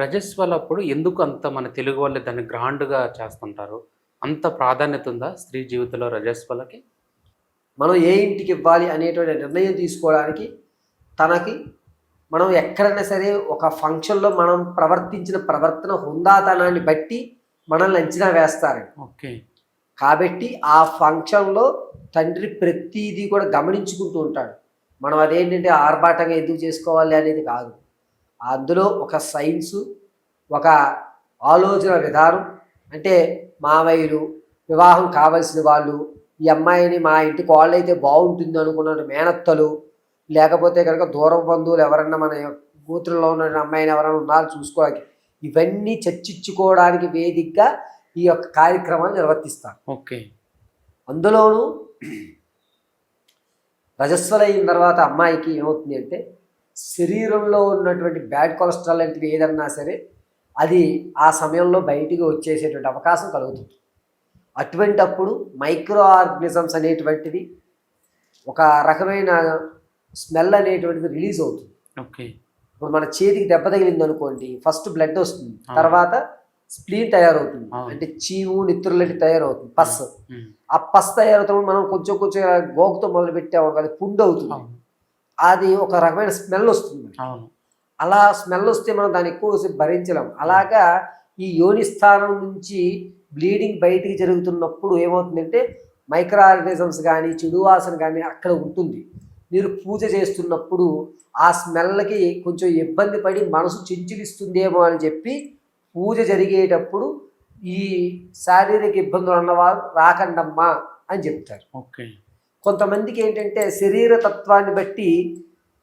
రజస్వలప్పుడు ఎందుకు అంత మన తెలుగు వాళ్ళు దాన్ని గ్రాండ్గా చేస్తుంటారు? అంత ప్రాధాన్యత ఉందా స్త్రీ జీవితంలో రజస్వలకి? మనం ఏ ఇంటికి ఇవ్వాలి అనేటువంటి నిర్ణయం తీసుకోవడానికి తనకి మనం ఎక్కడైనా సరే ఒక ఫంక్షన్లో మనం ప్రవర్తించిన ప్రవర్తన హుందాతనాన్ని బట్టి మనల్ని అంచనా వేస్తారు. ఓకే. కాబట్టి ఆ ఫంక్షన్లో తండ్రి ప్రతిదీ కూడా గమనించుకుంటూ ఉంటాడు. మనం అదేంటంటే ఆర్భాటంగా ఎందుకు చేసుకోవాలి అనేది కాదు. అందులో ఒక సైన్సు ఒక ఆలోచన విధానం. అంటే మావయ్యలు వివాహం కావలసిన వాళ్ళు ఈ అమ్మాయిని మా ఇంటి కోళ్ళైతే బాగుంటుంది అనుకున్న మేనత్తలు లేకపోతే కనుక దూరం బంధువులు ఎవరన్నా మన కూతురులో ఉన్న అమ్మాయిని ఎవరైనా ఉన్నారో చూసుకోవడానికి ఇవన్నీ చర్చించుకోవడానికి వేదికగా ఈ యొక్క కార్యక్రమాలు నిర్వర్తిస్తారు. ఓకే. అందులోనూ రజస్వల అయిన తర్వాత అమ్మాయికి ఏమవుతుంది అంటే శరీరంలో ఉన్నటువంటి బ్యాడ్ కొలెస్ట్రాల్ లాంటివి ఏదన్నా సరే అది ఆ సమయంలో బయటికి వచ్చేసేటువంటి అవకాశం కలుగుతుంది. అటువంటి అప్పుడు మైక్రో ఆర్గనిజమ్స్ అనేటువంటివి ఒక రకమైన స్మెల్ అనేటువంటిది రిలీజ్ అవుతుంది. ఓకే. ఇప్పుడు మన చేతికి దెబ్బ తగిలింది అనుకోండి ఫస్ట్ బ్లడ్ వస్తుంది. తర్వాత స్ప్లీన్ తయారవుతుంది. అంటే చీము నిత్రులటి తయారవుతుంది. పస్. ఆ పస్ తయారవుతున్నప్పుడు మనం కొంచెం కొంచెం గోకుతో మొదలు పెట్టాము అది పుండు అవుతుంది అది ఒక రకమైన స్మెల్ వస్తుంది అవును. అలా స్మెల్ వస్తే మనం దాన్ని ఎక్కువ భరించలేం. అలాగా ఈ యోని స్థానం నుంచి బ్లీడింగ్ బయటికి జరుగుతున్నప్పుడు ఏమవుతుందంటే మైక్రో ఆర్గనిజమ్స్ కానీ చెడు వాసన కానీ అక్కడ ఉంటుంది. మీరు పూజ చేస్తున్నప్పుడు ఆ స్మెల్కి కొంచెం ఇబ్బంది పడి మనసు చించిలిస్తుందేమో అని చెప్పి పూజ జరిగేటప్పుడు ఈ శారీరక ఇబ్బందులు ఉన్నవారు రాకండమ్మా అని చెప్తారు. ఓకే. కొంతమందికి ఏంటంటే శరీర తత్వాన్ని బట్టి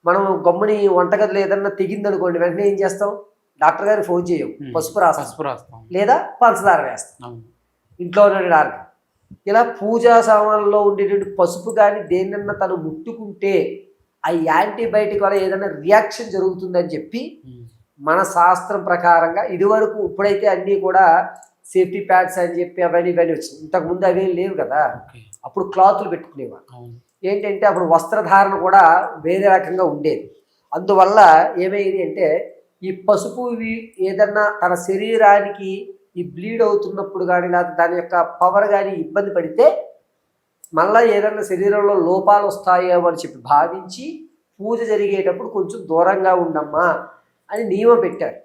మనం గమ్ముని వంటగదిలో ఏదన్నా తెగిందనుకోండి వెంటనే ఏం చేస్తాం? డాక్టర్ గారికి ఫోన్ చేయం. పసుపు రాస్తాం. పసుపు రాస్తాం. లేదా పంచదార వేస్తాం. ఇంట్లో ఉన్నటువంటి ఆర్గన్ ఇలా పూజా సామాన్లలో ఉండేటువంటి పసుపు కానీ దేన్నన్నా తను ముట్టుకుంటే ఆ యాంటీబయాటిక్ వల్ల ఏదైనా రియాక్షన్ జరుగుతుందని చెప్పి. మన శాస్త్రం ప్రకారంగా ఇదివరకు ఇప్పుడైతే అన్నీ కూడా సేఫ్టీ ప్యాడ్స్ అని చెప్పి అవన్నీ ఇవన్నీ వచ్చినాయి ఇంతకుముందు అవేం లేవు కదా. అప్పుడు క్లాతులు పెట్టుకునేవారు. ఏంటంటే అప్పుడు వస్త్రధారణ కూడా వేరే రకంగా ఉండేది. అందువల్ల ఏమైంది అంటే ఈ పసుపు ఏదన్నా తన శరీరానికి ఈ బ్లీడ్ అవుతున్నప్పుడు కానీ లేదా దాని యొక్క పవర్ కానీ ఇబ్బంది పడితే మళ్ళీ ఏదన్నా శరీరంలో లోపాలు వస్తాయేమో అని చెప్పి భావించి పూజ జరిగేటప్పుడు కొంచెం దూరంగా ఉండమ్మా అని నియమం పెట్టారు.